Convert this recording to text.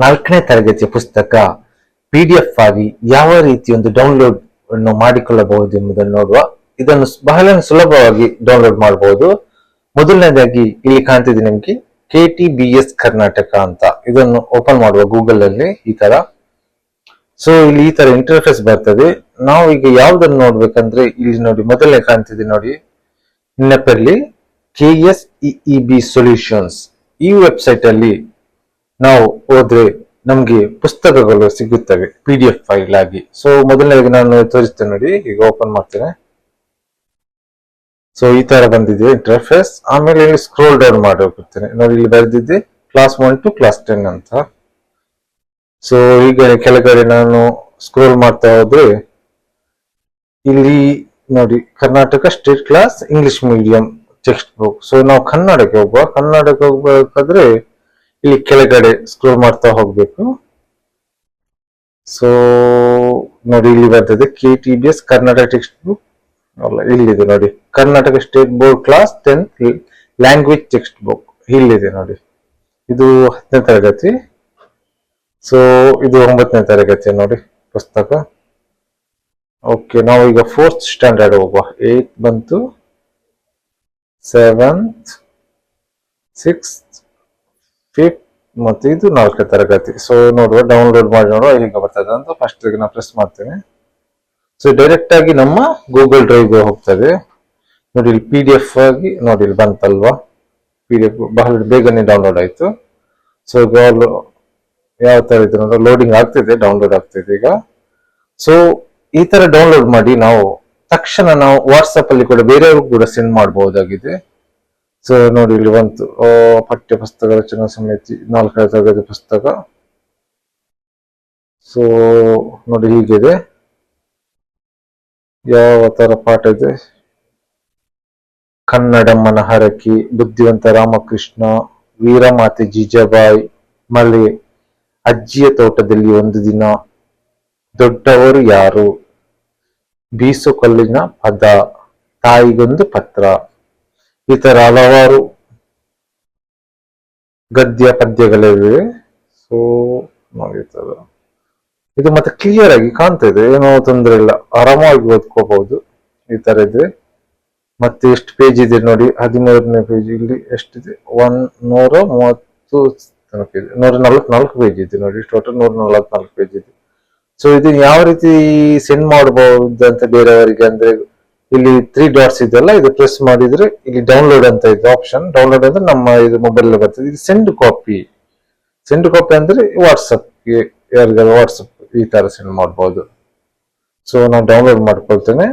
ನಾಲ್ಕನೇ ತರಗತಿಯ ಪುಸ್ತಕ ಪಿ ಡಿ ಎಫ್ ಆಗಿ ಯಾವ ರೀತಿ ಒಂದು ಡೌನ್ಲೋಡ್ ಅನ್ನು ಮಾಡಿಕೊಳ್ಳಬಹುದು ಎಂಬುದನ್ನು ನೋಡುವ, ಇದನ್ನು ಬಹಳ ಸುಲಭವಾಗಿ ಡೌನ್ಲೋಡ್ ಮಾಡಬಹುದು. ಮೊದಲನೇದಾಗಿ ಇಲ್ಲಿ ಕಾಣ್ತಿದೆ ನಿಮ್ಗೆ K T B S Karnataka ಅಂತ. ಇದನ್ನು ಓಪನ್ ಮಾಡುವ ಗೂಗಲ್ ಅಲ್ಲಿ ಈ ತರ. ಸೊ ಇಲ್ಲಿ ಈ ತರ ಇಂಟರ್ಫೇಸ್ ಬರ್ತದೆ. ನಾವು ಈಗ ಯಾವ್ದನ್ನು ನೋಡ್ಬೇಕಂದ್ರೆ ಇಲ್ಲಿ ನೋಡಿ ಮೊದಲನೇ ಕಾಣ್ತಿದೆ ನೋಡಿ. ನೆನಪಲ್ಲಿ K S E B solutions ಈ ವೆಬ್ಸೈಟ್ ಅಲ್ಲಿ ನಾವು ಹೋದ್ರೆ ನಮ್ಗೆ ಪುಸ್ತಕಗಳು ಸಿಗುತ್ತವೆ ಪಿ ಡಿ ಎಫ್ ಫೈಲ್ ಆಗಿ ಸೊ ಮೊದಲನೇದಾಗಿ ನಾನು ತೋರಿಸ್ತೇನೆ ನೋಡಿ, ಈಗ ಓಪನ್ ಮಾಡ್ತೇನೆ. ಸೊ ಈ ತರ ಬಂದಿದೆ ಇಂಟರ್ಫೇಸ್ ಆಮೇಲೆ ಇಲ್ಲಿ ಸ್ಕ್ರೋಲ್ ಡೌನ್ ಮಾಡಿ ಹೋಗುತ್ತೇನೆ ನೋಡಿ, ಇಲ್ಲಿ ಬರೆದಿದ್ದೆ class one to class ten ಅಂತ. ಸೊ ಈಗ ಕೆಳಗಡೆ ನಾನು ಸ್ಕ್ರೋಲ್ ಮಾಡ್ತಾ ಹೋದ್ರೆ, ಇಲ್ಲಿ ನೋಡಿ, Karnataka state class English medium textbook so ನಾವು ಕನ್ನಡಕ್ಕೆ ಹೋಗುವ. ಕನ್ನಡಕ್ಕೆ ಹೋಗ್ಬೇಕಾದ್ರೆ ಇಲ್ಲಿ ಕೆಳಗಡೆ ಸ್ಕ್ರೋಲ್ ಮಾಡ್ತಾ ಹೋಗ್ಬೇಕು. ಸೊ ನೋಡಿ ಇಲ್ಲಿ ಬರ್ತದೆ K T B S Karnataka textbook ಅಲ್ಲ, ಇಲ್ಲಿದೆ ನೋಡಿ. Karnataka state board class tenth language textbook ಇಲ್ಲಿದೆ ನೋಡಿ. ಇದು ಹತ್ತನೇ ತರಗತಿ. ಸೊ ಇದು ಒಂಬತ್ತನೇ ತರಗತಿ ನೋಡಿ ಪುಸ್ತಕ. ಓಕೆ ನಾವು ಈಗ ಫೋರ್ತ್ ಸ್ಟ್ಯಾಂಡರ್ಡ್ ಹೋಗುವ. ಏತ್ ಬಂತು. ಸೆವೆಂತ್ ಸಿಕ್ಸ್ತ್ ಮತ್ತು ಇದು ನಾಲ್ಕನೇ ತರಗತಿ. ಸೊ ನೋಡುವ ಡೌನ್ಲೋಡ್ ಮಾಡಿ ನೋಡುವ ಹೇಗೆ ಬರ್ತದೆ ಅಂತ ಫಸ್ಟ್ ನಾ ಪ್ರೆಸ್ ಮಾಡ್ತೇನೆ. ಸೊ ಡೈರೆಕ್ಟ್ ಆಗಿ ನಮ್ಮ ಗೂಗಲ್ ಡ್ರೈವ್ಗೆ ಹೋಗ್ತದೆ ನೋಡಿ, ಇಲ್ಲಿ ಪಿ ಡಿ ಎಫ್ ಆಗಿ, ನೋಡಿ, ಇಲ್ಲಿ ಬಂತಲ್ವಾ? ಪಿ ಡಿ ಎಫ್ ಬಹಳ ಬೇಗನೆ ಡೌನ್ಲೋಡ್ ಆಯ್ತು. ಸೊ ಯಾವ ಥರ ಇದೆ ನೋಡೋ ಲೋಡಿಂಗ್ ಆಗ್ತಿದೆ ಡೌನ್ಲೋಡ್ ಆಗ್ತಿದೆ ಈಗ. ಸೊ ಈ ತರ ಡೌನ್ಲೋಡ್ ಮಾಡಿ ನಾವು ತಕ್ಷಣ ನಾವು ವಾಟ್ಸಪ್ ಅಲ್ಲಿ ಕೂಡ ಬೇರೆಯವ್ರಿಗೂ ಕೂಡ ಸೆಂಡ್ ಮಾಡಬಹುದಾಗಿದೆ ಸೊ ನೋಡಿ, ಇಲ್ಲಿ ಬಂತು ಪಠ್ಯ ಪುಸ್ತಕ ರಚನಾ ಸಮಿತಿ, ನಾಲ್ಕನೇ ತರಗತಿ ಪುಸ್ತಕ. ಸೊ ನೋಡಿ, ಹೀಗಿದೆ. ಯಾವ ತರ ಪಾಠ ಇದೆ? ಕನ್ನಡಮ್ಮನ ಹರಕಿ ಬುದ್ಧಿವಂತ ರಾಮಕೃಷ್ಣ, ವೀರಮಾತೆ ಜಿಜಾಬಾಯಿ, ಮಲೆ, ಅಜ್ಜಿಯ ತೋಟದಲ್ಲಿ ಒಂದು ದಿನ, ದೊಡ್ಡವರು ಯಾರು? ಬೀಸುಕಲ್ಲಿನ ಪದ, ತಾಯಿಗೊಂದು ಪತ್ರ. ಈ ತರ ಹಲವಾರು ಗದ್ಯ ಪದ್ಯಗಳಿವೆ ಸೊ ನೋಡಿರ್ತದ ಇದು ಮತ್ತೆ ಕ್ಲಿಯರ್ ಆಗಿ ಕಾಣ್ತಾ ಇದೆ. ಏನೋ ತೊಂದರೆ ಇಲ್ಲ. ಆರಾಮಾಗಿ ಓದ್ಕೋಬಹುದು. ಈ ತರ ಇದೆ. ಮತ್ತೆ ಎಷ್ಟು ಪೇಜ್ ಇದೆ ನೋಡಿ. ಹದಿಮೂರನೇ ಪೇಜ್ ಇಲ್ಲಿ ಎಷ್ಟಿದೆ? ಒನ್ ನೂರ ಮೂವತ್ತು ತನಕ ಇದೆ. ನೂರ ನಲ್ವತ್ನಾಲ್ಕು ಪೇಜ್ ಇದೆ ನೋಡಿ. ಟೋಟಲ್ ನೂರ ನಲ್ವತ್ನಾಲ್ಕು ಪೇಜ್ ಇದೆ. ಸೊ ಇದು ಯಾವ ರೀತಿ ಸೆಂಡ್ ಮಾಡಬಹುದು ಅಂತ ಬೇರೆಯವರಿಗೆ ಅಂದ್ರೆ ಇಲ್ಲಿ ತ್ರೀ ಡಾಟ್ಸ್ ಇದೆಲ್ಲ ಇದು ಪ್ರೆಸ್ ಮಾಡಿದ್ರೆ ಇಲ್ಲಿ ಡೌನ್ಲೋಡ್ ಅಂತ ಇದೆ ಆಪ್ಷನ್ ಡೌನ್ಲೋಡ್ ಅಂದ್ರೆ ನಮ್ಮ ಇದು ಮೊಬೈಲ್ ಬರ್ತದೆ. ಇದು ಸೆಂಡ್ ಕಾಪಿ ಸೆಂಡ್ ಕಾಪಿ ಅಂದ್ರೆ ವಾಟ್ಸಪ್ಗೆ ಯಾರಿಗಾದ್ರು ವಾಟ್ಸಪ್ ಈ ತರ ಸೆಂಡ್ ಮಾಡಬಹುದು ಸೊ ನಾವು ಡೌನ್ಲೋಡ್ ಮಾಡ್ಕೊಳ್ತೇನೆ.